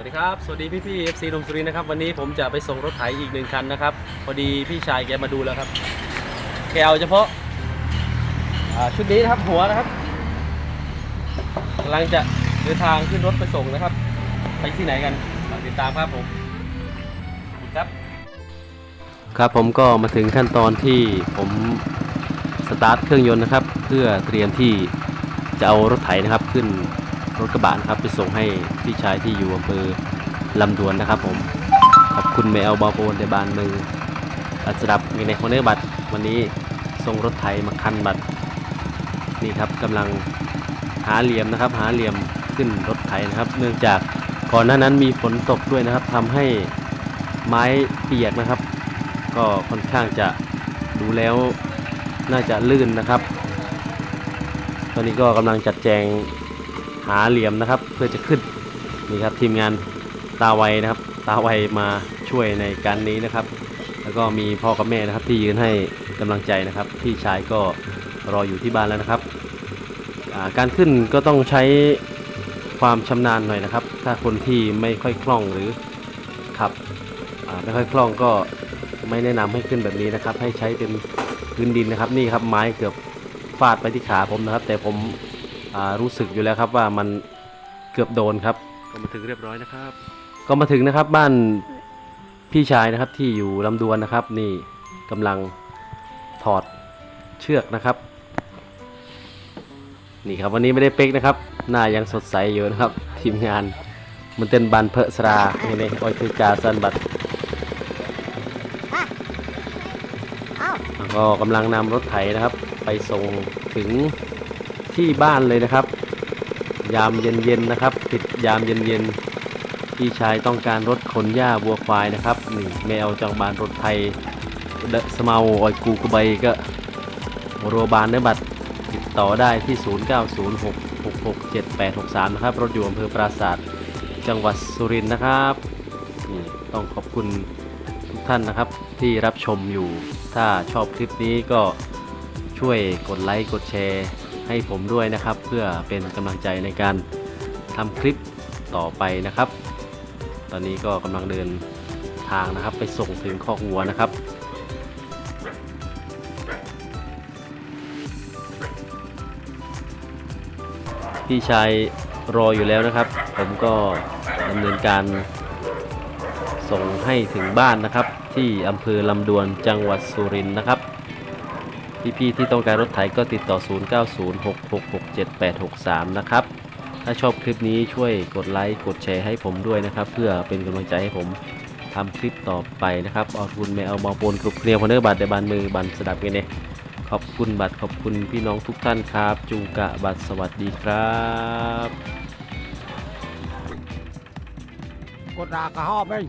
วัสดีครับ สวัสดีพี่พี่เอฟซีนมสุรินทร์นะครับ วันนี้ผมจะไปส่งรถไถอีกหนึ่งคันนะครับ พอดีพี่ชายแกมาดูแล้วครับ แกเอาเฉพาะอ่าชุดนี้นะครับหัวนะครับกำลังจะเดินทางขึ้นรถไปส่งนะครับ ไปที่ไหนกันติดตามครับผมครับ ครับผมก็มาถึงขั้นตอนที่ผมสตาร์ทเครื่องยนต์นะครับ เพื่อเตรียมที่จะเอารถไถนะครับขึ้น รถกระบะนะครับ ไปส่งให้พี่ชายที่อยู่อำเภอลำดวนนะครับ ผม ขอบคุณแมวบอโปนในบานมืออัสดับมีในคอนเนอร์บัตรวันนี้ส่งรถไถมาคันบัตรนี่ครับกำลังหาเหลี่ยมนะครับ หาเหลี่ยมขึ้นรถไถนะครับ เนื่องจากก่อนหน้านั้นมีฝนตกด้วยนะครับทำให้ไม้เปียกนะครับ ก็ค่อนข้างจะดูแล้วน่าจะลื่นนะครับ ตอนนี้ก็กำลังจัดแจงาเหลี่ยมนะครับ เพื่อจะขึ้นนี่ครับทีมงานตาไวนะครับ ตาไวมาช่วยในการนี้นะครับ แล้วก็มีพ่อกับแม่นะครับที่ยืนให้กำลังใจนะครับพี่ชายก็รออยู่ที่บ้านแล้วนะครับการขึ้นก็ต้องใช้ความชำนาญหน่อยนะครับ ถ้าคนที่ไม่ค่อยคล่องหรือขับไม่ค่อยคล่องก็ไม่แนะนำให้ขึ้นแบบนี้นะครับ ให้ใช้เป็นพื้นดินนะครับ นี่ครับไม้เกือบฟาดไปที่ขาผมนะครับ แต่ผม รู้สึกอยู่แล้วครับว่ามันเกือบโดนครับ ก็มาถึงเรียบร้อยนะครับ ก็มาถึงนะครับบ้านพี่ชายนะครับที่อยู่ลำดวนนะครับ นี่กำลังถอดเชือกนะครับ นี่ครับวันนี้ไม่ได้เป๊กนะครับ หน้ายังสดใสอยู่นะครับ ทีมงานมันเต้นบันเพอสรานี่นี่ออยคือกาซันบัตแล้วก็กำลังนำรถไถนะครับ ไปส่งถึง ที่บ้านเลยนะครับ ยามเย็นๆนะครับปิดยามเย็นๆพี่ชายต้องการรถขนหญ้าวัวควายนะครับนี่แมวจังบานรถไทยเดสมาออยกูกระใบก็รัวบานเนื้อบัตรติดต่อได้ที่ 0906667863 นะครับ รถอยู่อำเภอปราศาสตร์จังหวัดสุรินทร์นะครับนี่ต้องขอบคุณทุกท่านนะครับที่รับชมอยู่ ถ้าชอบคลิปนี้ก็ช่วยกดไลค์ กดแชร์ ให้ผมด้วยนะครับ เพื่อเป็นกำลังใจในการทำคลิปต่อไปนะครับ ตอนนี้ก็กำลังเดินทางนะครับ ไปส่งถึงคอกวัวนะครับพี่ชายรออยู่แล้วนะครับ ผมก็ดำเนินการส่งให้ถึงบ้านนะครับ ที่อำเภอลำดวนจังหวัดสุรินทร์นะครับ พี่ๆที่ต้องการรถไถก็ติดต่อ 0906667863 นะครับ ถ้าชอบคลิปนี้ช่วยกดไลค์กดแชร์ให้ผมด้วยนะครับ เพื่อเป็นกำลังใจให้ผมทำคลิปต่อไปนะครับออทุนไม่เอามาปนกรุบเกลียวพเนอร์บัตรในบานมือบันสดับกันเนี่ยขอบคุณบัตรขอบคุณพี่น้องทุกท่านครับ จูกะบัตรสวัสดีครับ กดรากระหอบเลย